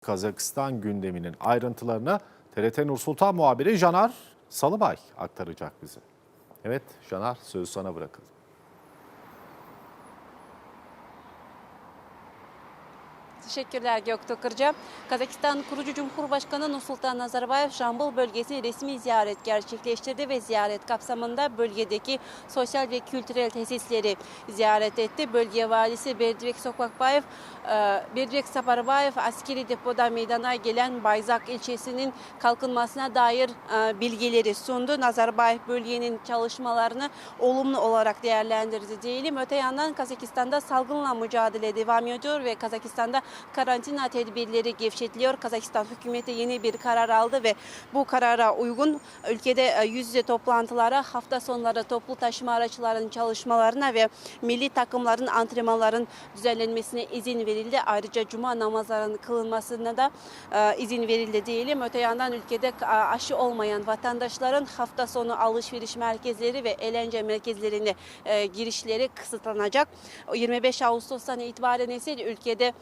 Kazakistan gündeminin ayrıntılarını TRT Nur Sultan muhabiri Canar Salıbay aktaracak bize. Evet Canar sözü sana bırakıldı. Teşekkürler Göktuğ Kırca. Kazakistan kurucu Cumhurbaşkanı Nursultan Nazarbayev Jambul bölgesini resmi ziyaret gerçekleştirdi ve ziyaret kapsamında bölgedeki sosyal ve kültürel tesisleri ziyaret etti. Bölge valisi Berdivek Sokakbayev, e, Berdivek Saparbayev askeri depoda meydana gelen Bayzak ilçesinin kalkınmasına dair e, bilgileri sundu. Nazarbayev bölgenin çalışmalarını olumlu olarak değerlendirdi diyelim. Öte yandan Kazakistan'da salgınla mücadele devam ediyor ve Kazakistan'da karantina tedbirleri gevşetiliyor. Kazakistan hükümeti yeni bir karar aldı ve bu karara uygun ülkede e, yüz yüze toplantılara, hafta sonları toplu taşıma araçlarının çalışmalarına ve milli takımların antrenmanların düzenlenmesine izin verildi. Ayrıca cuma namazlarının kılınmasına da e, izin verildi diyelim. Öte yandan ülkede e, aşı olmayan vatandaşların hafta sonu alışveriş merkezleri ve eğlence merkezlerine girişleri kısıtlanacak. O 25 Ağustos'tan itibaren ise ülkede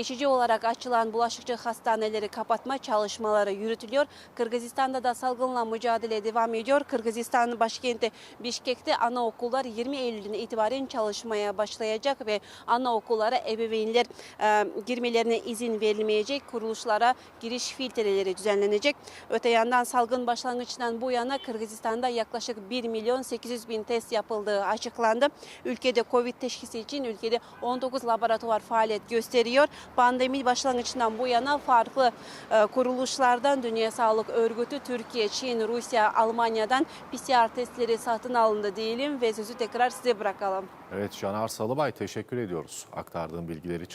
geçici olarak açılan bulaşıcı hastaneleri kapatma çalışmaları yürütülüyor. Kırgızistan'da da salgınla mücadele devam ediyor. Kırgızistan başkenti Bişkek'te anaokullar 20 Eylül'den itibaren çalışmaya başlayacak ve anaokullara ebeveynler e, girmelerine izin verilmeyecek. Kuruluşlara giriş filtreleri düzenlenecek. Öte yandan salgın başlangıçtan bu yana Kırgızistan'da yaklaşık 1 milyon 800 bin test yapıldığı açıklandı. Ülkede Covid teşhisi için ülkede 19 laboratuvar faaliyet gösteriyor. Pandemi başlangıçından bu yana farklı e, kuruluşlardan Dünya Sağlık Örgütü, Türkiye, Çin, Rusya, Almanya'dan PCR testleri satın alındı diyelim ve sözü tekrar size bırakalım. Evet Canar Salıbay teşekkür ediyoruz aktardığın bilgiler için.